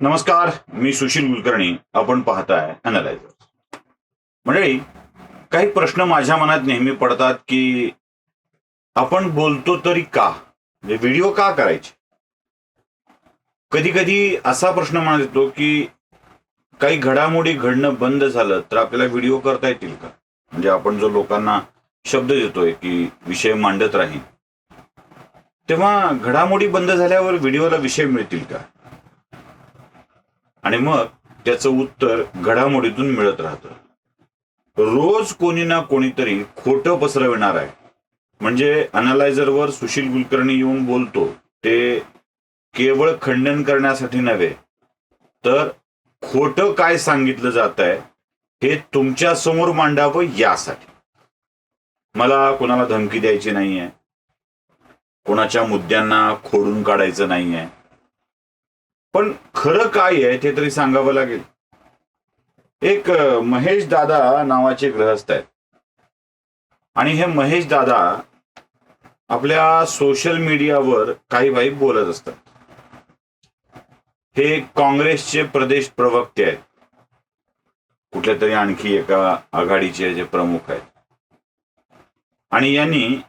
नमस्कार मी सुशील कुलकर्णी. आपण पाहताय अनालायझर मंडळी काही प्रश्न माझ्या मनात नेहमी पडतात की आपण बोलतो तरी का? म्हणजे व्हिडिओ का करायचे? कधी कधी असा प्रश्न मनात येतो की काही घडामोडी घडणं बंद झालं तर आपल्याला व्हिडिओ करता येतील का? म्हणजे आपण जो लोकांना शब्द देतोय की विषय मांडत राहील तेव्हा घडामोडी बंद झाल्यावर व्हिडिओला विषय मिळतील का? आणि मग त्याचं उत्तर घडामोडीतून मिळत राहतं. रोज कोणी ना कोणीतरी खोटं पसरविणार आहे. म्हणजे अनालायझरवर सुशील कुलकर्णी येऊन बोलतो ते केवळ खंडन करण्यासाठी नव्हे तर खोटं काय सांगितलं जात आहे हे तुमच्यासमोर मांडावं यासाठी. मला कोणाला धमकी द्यायची नाहीये. कोणाच्या मुद्द्यांना खोडून काढायचं नाहीये. पण खरं काय आहे ते तरी सांगावं लागेल. एक महेश दादा नावाचे गृहस्थ आहेत. आणि हे महेश दादा आपल्या सोशल मीडियावर काही बाई बोलत असतात. हे काँग्रेसचे प्रदेश प्रवक्ते आहेत. कुठल्या तरी आणखी एका आघाडीचे जे प्रमुख आहेत. आणि यांनी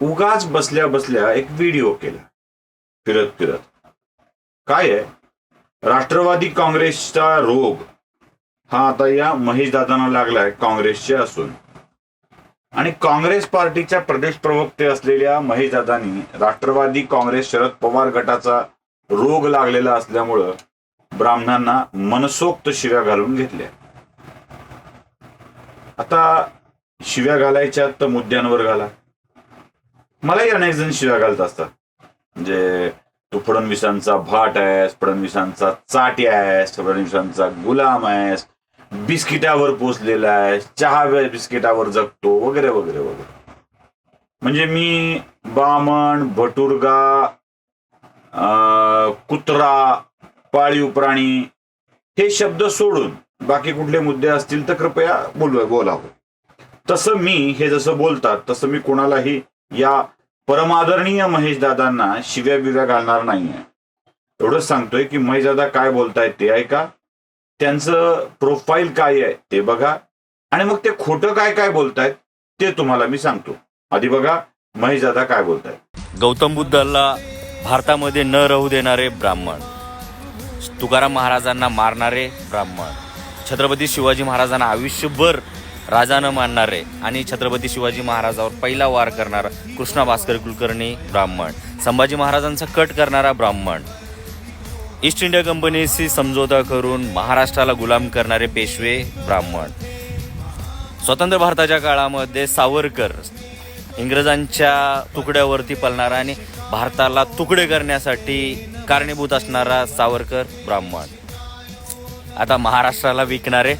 उगाच बसल्या बसल्या एक व्हिडिओ केला. फिरत फिरत. काय आहे? राष्ट्रवादी काँग्रेसचा रोग हा आता या महेश दादांना लागलाय काँग्रेसचे असून. आणि काँग्रेस पार्टीच्या प्रदेश प्रवक्ते असलेल्या महेश दादांनी राष्ट्रवादी काँग्रेस शरद पवार गटाचा रोग लागलेला असल्यामुळं ब्राह्मणांना मनसोक्त शिव्या घालून घेतल्या. आता शिव्या घालायच्या तर मुद्द्यांवर घाला. मलाही अनेक जण शिव्या घालत असतात. म्हणजे तू फडणवीसांचा भाट आहेस फडणवीसांचा चाटी आहेस फडणवीसांचा गुलाम आहेस बिस्किटावर पोचलेला आहेस चहा बिस्किटावर जगतो वगैरे वगैरे वगैरे. म्हणजे मी बामण भटुरगा अं, कुत्रा पाळीव प्राणी हे शब्द सोडून बाकी कुठले मुद्दे असतील तर कृपया बोलव बोलावं. तसं मी हे जसं बोलतात तसं मी कोणालाही या परमादरणीय महेश दादांना शिव्या बिव्या घालणार नाहीये. एवढंच सांगतोय की महेश दादा काय बोलतायत ते ऐका. त्यांचं प्रोफाईल काय आहे ते बघा. आणि मग ते खोटं काय काय बोलतायत ते तुम्हाला मी सांगतो. आधी बघा महेश दादा काय बोलतायत. गौतम बुद्धाला भारतामध्ये न राहू देणारे ब्राह्मण. तुकाराम महाराजांना मारणारे ब्राह्मण. छत्रपती शिवाजी महाराजांना आयुष्यभर राजानं मानणारे आणि छत्रपती शिवाजी महाराजावर पहिला वार करणारा कृष्णा भास्कर कुलकर्णी ब्राह्मण. संभाजी महाराजांचा कट करणारा ब्राह्मण. ईस्ट इंडिया कंपनीशी समझोता करून महाराष्ट्राला गुलाम करणारे पेशवे ब्राह्मण. स्वतंत्र भारताच्या काळामध्ये सावरकर इंग्रजांच्या तुकड्यावरती पळणारा आणि भारताला तुकडे करण्यासाठी कारणीभूत असणारा सावरकर ब्राह्मण. आता महाराष्ट्राला विकणारे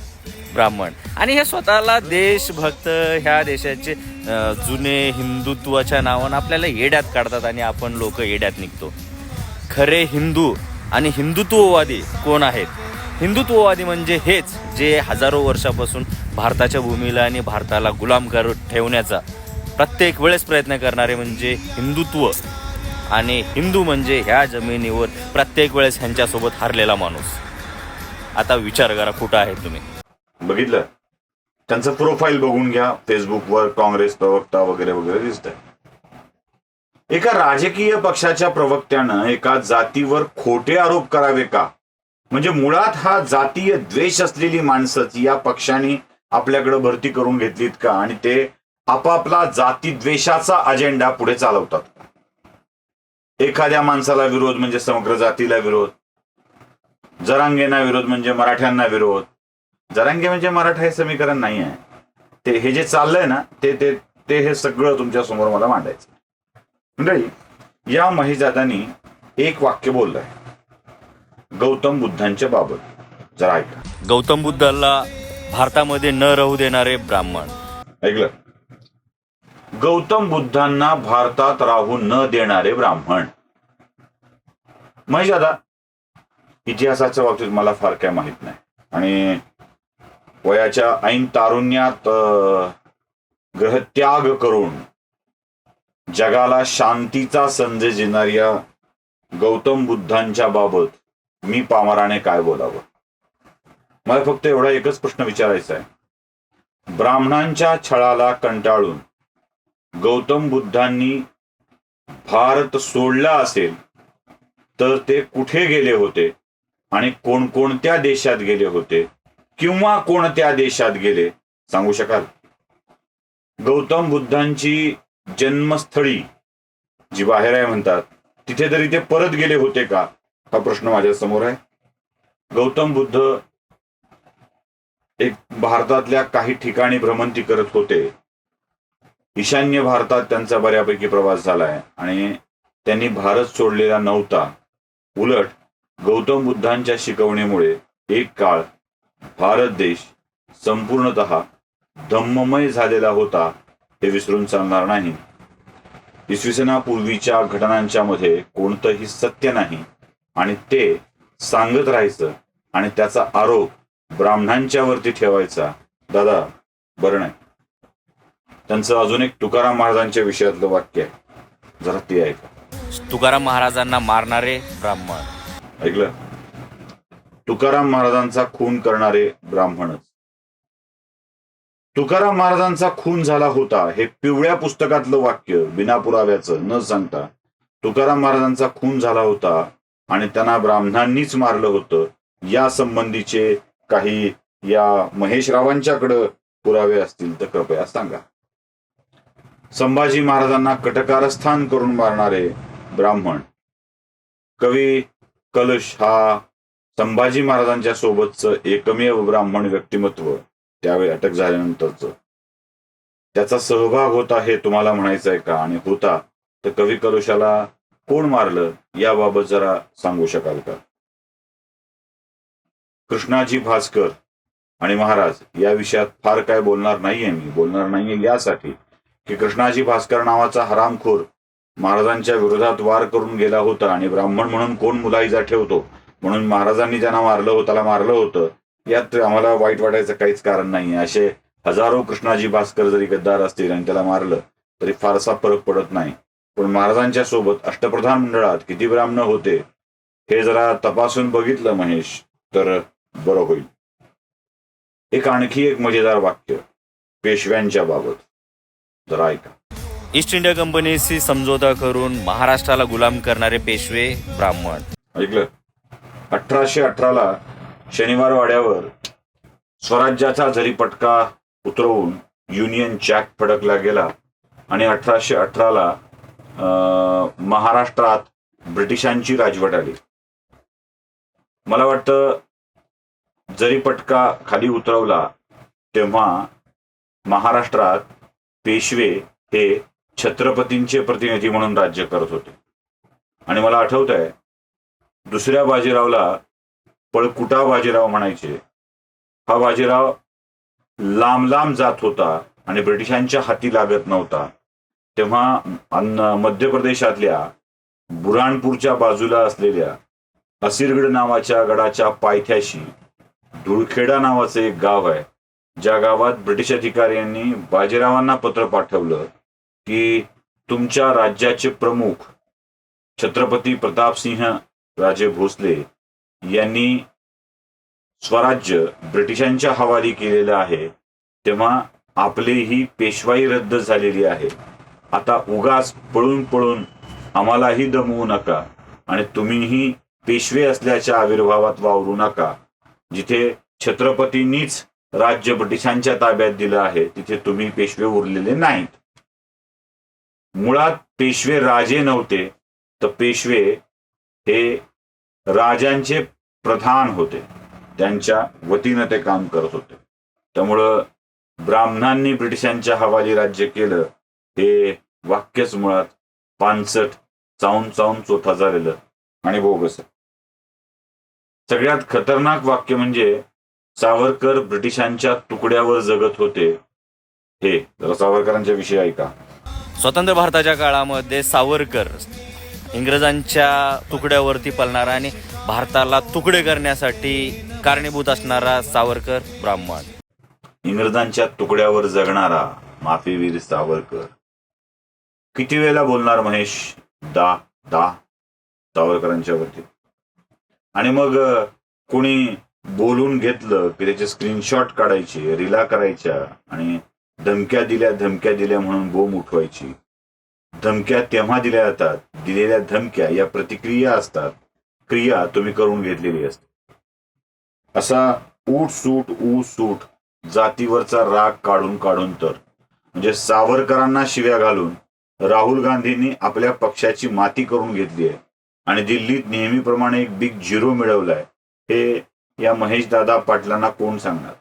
ब्राह्मण. आणि हे स्वतःला देशभक्त ह्या देशाचे जुने हिंदुत्वाच्या नावानं आपल्याला येड्यात काढतात आणि आपण लोक येड्यात निघतो. खरे हिंदू आणि हिंदुत्ववादी कोण आहेत? हिंदुत्ववादी म्हणजे हेच जे हजारो वर्षापासून भारताच्या भूमीला आणि भारताला गुलाम कर ठेवण्याचा प्रत्येक वेळेस प्रयत्न करणारे म्हणजे हिंदुत्व. आणि हिंदू म्हणजे ह्या जमिनीवर प्रत्येक वेळेस ह्यांच्यासोबत हरलेला माणूस. आता विचार करा कुठं आहे तुम्ही? बघितलं? त्यांचं प्रोफाईल बघून घ्या. फेसबुकवर काँग्रेस प्रवक्ता वगैरे वगैरे दिसत एका राजकीय पक्षाच्या प्रवक्त्यानं एका जातीवर खोटे आरोप करावे का? म्हणजे मुळात हा जातीय द्वेष असलेली माणसंच या पक्षाने आपल्याकडे भरती करून घेतलीत का? आणि ते आपापला जाती द्वेषाचा अजेंडा पुढे चालवतात एखाद्या माणसाला विरोध म्हणजे समग्र जातीला विरोध. जरांगेंना विरोध म्हणजे मराठ्यांना विरोध. जरांगे म्हणजे मराठा हे समीकरण नाही आहे ते हे जे चाललंय ना ते ते ते हे सगळं तुमच्यासमोर मला मांडायचं मंडळी या महेशदादांनी एक वाक्य बोललंय. गौतम बुद्धांच्या बाबत. जरा ऐका. गौतम बुद्धाला भारतामध्ये न राहू देणारे ब्राह्मण. ऐकलं? गौतम बुद्धांना भारतात राहू न देणारे ब्राह्मण. महेश दादा इतिहासाच्या बाबतीत मला फार काय माहीत नाही. आणि वयाच्या ऐन तारुण्यात ग्रहत्याग करून जगाला शांतीचा संदेश देणाऱ्या गौतम बुद्धांच्या बाबत मी पामराने काय बोलावं? मला फक्त एवढा एकच प्रश्न विचारायचा आहे. ब्राह्मणांच्या छळाला कंटाळून गौतम बुद्धांनी भारत सोडला असेल तर ते कुठे गेले होते आणि कोणकोणत्या देशात गेले होते? किंवा कोणत्या देशात गेले? सांगू शकाल? गौतम बुद्धांची जन्मस्थळी जी बाहेर आहे म्हणतात तिथे तरी ते परत गेले होते का? हा प्रश्न माझ्यासमोर आहे. गौतम बुद्ध एक भारतातल्या काही ठिकाणी भ्रमंती करत होते. ईशान्य भारतात त्यांचा बऱ्यापैकी प्रवास झालाय आणि त्यांनी भारत सोडलेला नव्हता. उलट गौतम बुद्धांच्या शिकवणीमुळे एक काळ भारत देश संपूर्णत धम्ममय झालेला होता हे विसरून चालणार नाही. इसवी सनापूर्वीच्या घटनांच्या मध्ये कोणतंही सत्य नाही आणि ते सांगत राहायचं आणि त्याचा आरोप ब्राह्मणांच्या वरती ठेवायचा. दादा बरं नाही. त्यांचं अजून एक तुकाराम महाराजांच्या विषयातलं वाक्य आहे. जरा ते ऐका. तुकाराम महाराजांना मारणारे ब्राह्मण. ऐकलं? तुकाराम महाराजांचा खून करणारे ब्राह्मणच. तुकाराम महाराजांचा खून झाला होता हे पिवळ्या पुस्तकातलं वाक्य बिना पुराव्याचं न सांगता तुकाराम महाराजांचा खून झाला होता आणि त्यांना ब्राह्मणांनीच मारलं होतं. या संबंधीचे काही या महेशरावांच्याकडं पुरावे असतील तर कृपया सांगा. संभाजी महाराजांना कटकारस्थान करून मारणारे ब्राह्मण. कवी कलश हा संभाजी महाराजांच्या सोबतचं एकमेव ब्राह्मण व्यक्तिमत्व त्यावेळी अटक झाल्यानंतरच. त्याचा सहभाग होता हे तुम्हाला म्हणायचं आहे का? आणि होता तर कवी कलशाला कोण मारलं? याबाबत जरा सांगू शकाल का? कृष्णाजी भास्कर आणि महाराज या विषयात फार काय बोलणार नाहीये मी. बोलणार नाहीये यासाठी की कृष्णाजी भास्कर नावाचा हरामखोर महाराजांच्या विरोधात वार करून गेला होता आणि ब्राह्मण म्हणून कोण मुलाईजा ठेवतो? म्हणून महाराजांनी ज्यांना मारलं होतं त्याला मारलं होतं. यात आम्हाला वाईट वाटायचं काहीच कारण नाही. असे हजारो कृष्णाजी भास्कर जरी गद्दार असतील आणि त्याला मारलं तरी फारसा फरक पडत नाही. पण महाराजांच्या सोबत अष्टप्रधान मंडळात किती ब्राह्मण होते हे जरा तपासून बघितलं महेश. तर बरं होईल. एक आणखी एक मजेदार वाक्य पेशव्यांच्या बाबत. जरा ऐका. ईस्ट इंडिया कंपनीशी समझोता करून महाराष्ट्राला गुलाम करणारे पेशवे ब्राह्मण. ऐकलं? अठराशे अठराला शनिवार वाड्यावर स्वराज्याचा जरी पटका उतरवून युनियन जॅक फडकला गेला आणि अठराशे अठराला महाराष्ट्रात ब्रिटिशांची राजवट आली. मला वाटतं जरी पटका खाली उतरवला तेव्हा महाराष्ट्रात पेशवे हे छत्रपतींचे प्रतिनिधी म्हणून राज्य करत होते. आणि मला आठवत आहे दुसऱ्या बाजीरावला पळकुटा बाजीराव म्हणायचे? हा बाजीराव लांब लांब जात होता आणि ब्रिटिशांच्या हाती लागत नव्हता. तेव्हा अन्न मध्य प्रदेशातल्या बुराणपूरच्या बाजूला असलेल्या असिरगड नावाच्या गडाच्या पायथ्याशी धुळखेडा नावाचं एक गाव आहे. ज्या गावात ब्रिटिश अधिकाऱ्यांनी बाजीरावांना पत्र पाठवलं की तुमच्या राज्याचे प्रमुख छत्रपती प्रतापसिंह राजे भोसले यांनी स्वराज्य ब्रिटिशांच्या हवाली केलेलं आहे तेव्हा आपलीही पेशवाई रद्द झालेली आहे. आता उगास पळून पळून आम्हालाही दमवू नका आणि तुम्हीही पेशवे असल्याच्या आविर्भावात वावरू नका. जिथे छत्रपतींनीच राज्य ब्रिटिशांच्या ताब्यात दिलं आहे तिथे तुम्ही पेशवे उरलेले नाहीत. मुळात पेशवे राजे नव्हते तर पेशवे हे राजांचे प्रधान होते. त्यांच्या वतीनं ते काम करत होते. त्यामुळं ब्राह्मणांनी ब्रिटिशांच्या हवाली राज्य केलं. हे वाक्यच मुळात पानसट चावून चावून चोथा झालेलं आणि बोगस आहे. सगळ्यात खतरनाक वाक्य म्हणजे सावरकर ब्रिटिशांच्या तुकड्यावर जगत होते. हे जरा सावरकरांच्या विषयी ऐका. स्वतंत्र भारताच्या काळामध्ये सावरकर इंग्रजांच्या तुकड्यावरती पलणारा आणि भारताला तुकडे करण्यासाठी कारणीभूत असणारा सावरकर ब्राह्मण. इंग्रजांच्या तुकड्यावर जगणारा माफीवीर सावरकर. किती वेळेला बोलणार महेश? दा दा सावरकरांच्या वरती. आणि मग कुणी कोणी बोलून घेतलं की त्याचे स्क्रीनशॉट काढायचे रिला करायच्या आणि धमक्या दिल्या धमक्या दिल्या म्हणून बोम उठवायची. धमक्या तेव्हा दिल्या जातात दिलेल्या धमक्या या प्रतिक्रिया असतात क्रिया तुम्ही करून घेतलेली असते. असा ऊट सूट ऊ सूट जातीवरचा राग काढून काढून तर. म्हणजे सावरकरांना शिव्या घालून राहुल गांधींनी आपल्या पक्षाची माती करून घेतली आहे. आणि दिल्लीत नेहमीप्रमाणे एक बिग झिरो मिळवलाय. हे या महेशदादा पाटलांना कोण सांगणार?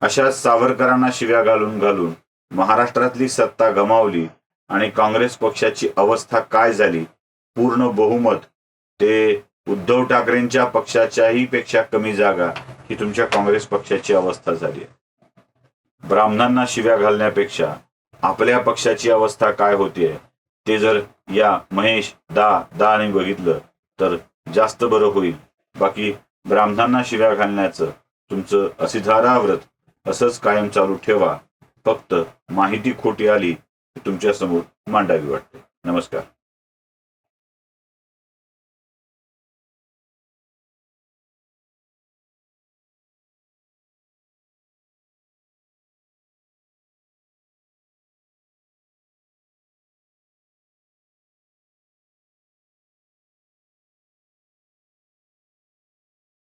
अशा सावरकरांना शिव्या घालून घालून महाराष्ट्रातली सत्ता गमावली आणि काँग्रेस पक्षाची अवस्था काय झाली? पूर्ण बहुमत. ते उद्धव ठाकरेंच्या पक्षाच्याही पेक्षा कमी जागा ही तुमच्या काँग्रेस पक्षाची अवस्था झाली आहे. ब्राह्मणांना शिव्या घालण्यापेक्षा आपल्या पक्षाची अवस्था काय होतीये ते जर या महेश दा दाने बघितलं तर जास्त बरं होईल. बाकी ब्राह्मणांना शिव्या घालण्याचं तुमचं असिधाराव्रत असंच कायम चालू ठेवा. फक्त माहिती खोटी आली तुमच्यासमोर मांडावी वाटते. नमस्कार.